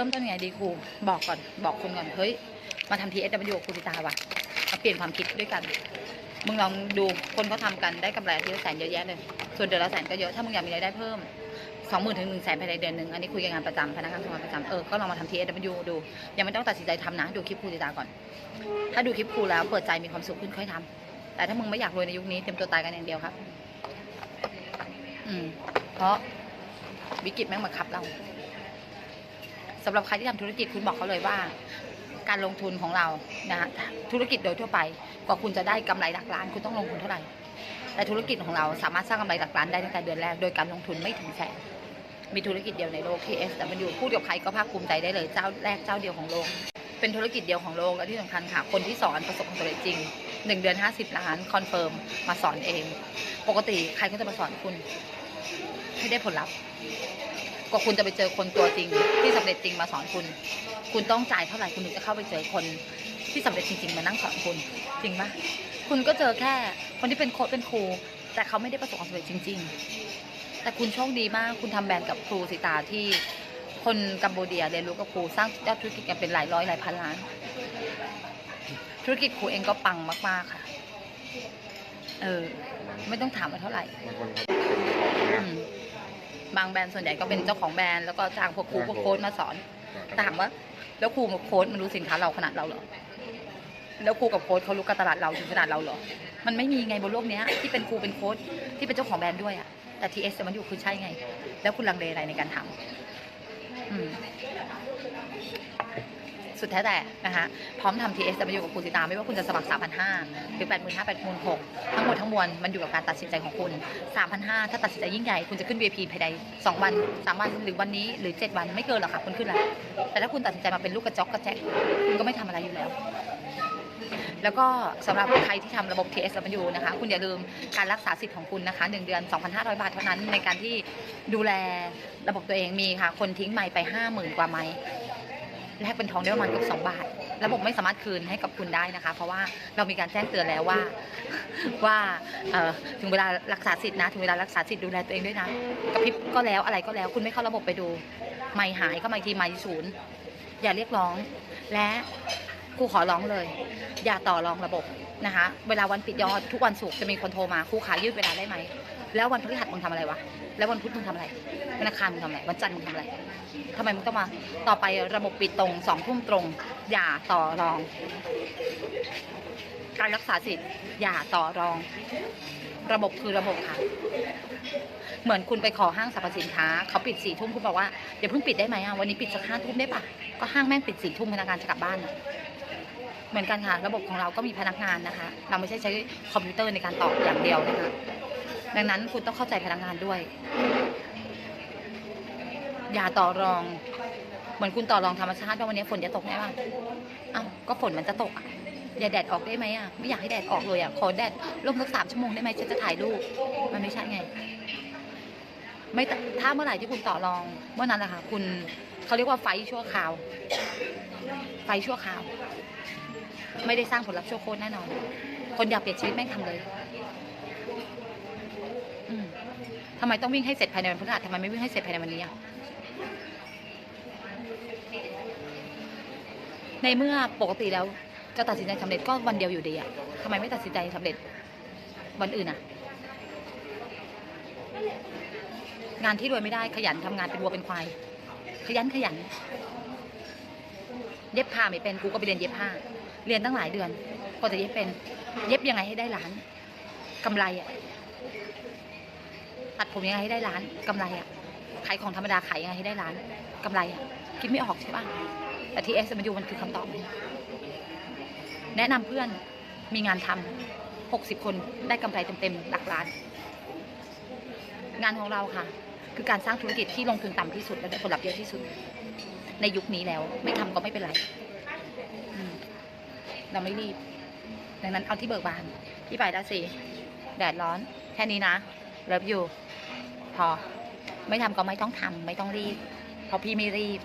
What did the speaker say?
ริ่มต้นยังไงดีครูบอกก่อนบอกคุณก่อนเฮ้ยมาทำทีเอสดับครูติตาว่ะมาเปลี่ยนความคิดด้วยกันมึงลองดูคนเขาทำกันได้กำไรทีละแสนเยอะแยะเลยส่วนเดือนละแสนก็เยอะถ้ามึงอยากมีรายได้เพิ่มสองหมื่นถึงหนึ่งแสนภายในเดือนหนึ่งอันนี้คุยกับงานประจำพนักงานทำงานประจำเออก็ลองมาทำทีเอสดับดู ยังไม่ต้องตัดสินใจทำนะ ดูคลิปครูติตาก่อน ถ้าดูคลิปครูแล้วเปิดใจมีความสุขขึ้นค่อยทำแต่ถ้ามึงไม่อยากรวยในยุคนี้เตรียมตัวตายกันอย่างเดียวครับ อืมเพราะวิกฤตแม่งมาคับเรา สำหรับใครที่ทำธุรกิจคุณบอกเขาเลยว่า การลงทุนของเรานะธุรกิจโดยทั่วไปกว่าคุณจะได้กำไรหลักล้าน คุณต้องลงทุนเท่าไหร่ แต่ธุรกิจของเราสามารถสร้างกำไรหลักล้านได้ตั้งแต่เดือนแรกโดยการลงทุนไม่ถึงแสนมีธุรกิจเดียวในโลกที่ S แต่มันอยู่พูดกับใครก็ภาคภูมิใจได้เลยเจ้าแรกเจ้าเดียวของโลก เป็นธุรกิจเดียวของโลกและที่สำคัญค่ะ คนที่สอนประสบความสำเร็จจริงหนึ่งเดือนห้าสิบล้านคอนเฟิร์มมาสอนเอง ปกติใครก็จะมาสอนคุณ ให้ได้ผลลัพธ์ กว่าคุณจะไปเจอคนตัวจริง ที่สำเร็จจริงมาสอนคุณ คุณต้องจ่ายเท่าไหร่คุณถึงจะเข้าไปเจอคนที่สำเร็จจริง ๆ มานั่งสอนคุณจริงปะคุณก็เจอแค่คนที่เป็นโค้ชเป็นครู แต่เขาไม่ได้ประสบความสำเร็จจริง ๆ แต่คุณโชคดีมาก คุณทำแบรนด์กับครูสิตาที่คนกัมพูเดียเรียนรู้กับครูสร้างยอดธุรกิจกันเป็นหลายร้อยหลายพันล้าน ธุรกิจครูเองก็ปังมากๆค่ะ เออ ไม่ต้องถามว่าเท่าไหร่ บางคนเขาเป็นของอืนะมบางแบรนด์ส่วนใหญ่ก็เป็นเจ้าของแบรนด์แล้วก็จ้างพวกครูพวกโค้ชมาสอนถามว่า แล้วครูกับโค้ชมันรู้สินค้าเราขนาดเราเหรอแล้วครูกับโค้ชเขารู้การตลาดเราถึงขนาดเราเหรอมันไม่มีไงบนโลกเนี้ยที่เป็นครูเป็นโค้ชที่เป็นเจ้าของแบรนด์ด้วยอะแต่ทีเอสมันอยู่คือใช่ไง แล้วคุณลังเลอะไรในการทำอืม สุดแท้แต่นะคะพร้อมทำ TS จะมาอยู่กับคุณสิตาไม่ว่าคุณจะสมัคร 3,500หรือ 85,000 86,000 ทั้งหมดทั้งมวลมันอยู่กับการตัดสินใจของคุณ 3,500 ถ้าตัดสินใจยิ่งใหญ่ คุณจะขึ้น VIP ภายใน 2 วัน 3 วัน หรือวันนี้หรือ 7 วันไม่เกินหรอกค่ะคุณขึ้นแล้วแต่ถ้าคุณตัดสินใจมาเป็นลูกกระจอกกระแจกคุณก็ไม่ทำอะไรอยู่แล้วแล้วก็สำหรับใครที่ทำระบบ TS แล้วมันอยู่นะคะ คุณอย่าลืมการรักษาสิทธิ์ของคุณนะคะ 1 เดือน 2,500 บาทเท่านั้นในการที่ดูแลระบบตัวเองมีค่ะ คนทิ้งไม้ไป 50,000 กว่าไม้ แลกเป็นทองได้ประมาณเกือบสองบาทระบบไม่สามารถคืนให้กับคุณได้นะคะ เพราะว่าเรามีการแจ้งเตือนแล้วว่าว่าถึงเวลารักษาสิทธินะ ถึงเวลารักษาสิทธิ์ดูแลตัวเองด้วยนะกระพริบก็แล้วอะไรก็แล้ว คุณไม่เข้าระบบไปดู ไม่หายก็มาทีไม่ศูนย์อย่าเรียกร้อง และครูขอร้องเลย อย่าต่อรองระบบนะคะ เวลาวันปิดยอดทุกวันศุกร์จะมีคนโทรมาครูขายืดเวลาได้ไหม แล้ววันพฤหัสมึงทำอะไรวะ แล้ววันพุธมึงทำอะไรวันอังคารมึงทำอะไร วันจันทร์มึงทำอะไรทำไมมึงต้องมา ต่อไประบบปิดตรงสองทุ่มตรง อย่าต่อรอง การรักษาสิทธิ์อย่าต่อรอง ระบบคือระบบค่ะ เหมือนคุณไปขอห้างสรรพสินค้า เขาปิดสี่ทุ่มคุณบอกว่าอย่าเพิ่งปิดได้ไหมอะวันนี้ปิดสักห้าทุ่มได้ปะก็ห้างแม่งปิดสี่ทุ่มพนักงานจะกลับบ้านอะเหมือนกันค่ะ ระบบของเราก็มีพนักงานนะคะ เราไม่ใช่ใช้คอมพิวเตอร์ในการตอบอย่างเดียวนะคะ ดังนั้นคุณต้องเข้าใจพนักงานด้วย อย่าต่อรอง เหมือนคุณต่อรองธรรมชาติว่าวันนี้ฝนจะตกไหมวะอ้าก็ฝนมันจะตกอะอย่าแดดออกได้ไหมอะไม่อยากให้แดดออกเลยอะขอแดดร่มสักสามชั่วโมงได้ไหมฉันจะถ่ายรูปมันไม่ใช่ไง ไม่ถ้าเมื่อไหร่ที่คุณต่อรองเมื่อนั้นแหละค่ะคุณเขาเรียกว่าไฟชั่วคราว ไฟชั่วคราว ไม่ได้สร้างผลลัพธ์ชั่วโคตรแน่นอน คนอยากเปลี่ยนชีวิตแม่งทำเลย ทำไมต้องวิ่งให้เสร็จภายในวันพฤหัสทำไมไม่วิ่งให้เสร็จภายในวันนี้อะในเมื่อปกติแล้วจะตัดสินใจสำเร็จก็วันเดียวอยู่ดีอะทำไมไม่ตัดสินใจสำเร็จวันอื่นอะงานที่รวยไม่ได้ขยันทำงานเป็นวัวเป็นควาย ขยันขยัน เย็บผ้าไม่เป็นกูก็ไปเรียนเย็บผ้า เรียนตั้งหลายเดือนกว่าจะเย็บเป็น เย็บยังไงให้ได้ล้านกำไรอะ ตัดผมยังไงให้ได้ล้านกำไรอะขายของธรรมดาขายยังไงให้ได้ล้านกำไรอะคิดไม่ออกใช่ป่ะแต่ทีเอสมันอยู่มันคือคำตอบแนะนำเพื่อนมีงานทำหกสิบคนได้กำไรเต็มๆหลักล้าน งานของเราค่ะ คือการสร้างธุรกิจที่ลงทุนต่ำที่สุดและได้ผลลัพธ์เยอะที่สุด ในยุคนี้แล้ว ไม่ทำก็ไม่เป็นไรเราไม่รีบ ดังนั้นเอาที่เบิกบานพี่ไปได้สิ แดดร้อน แค่นี้นะเลิฟอยู่ พอ ไม่ทำก็ไม่ต้องทำไม่ต้องรีบเพราะพี่ไม่รีบ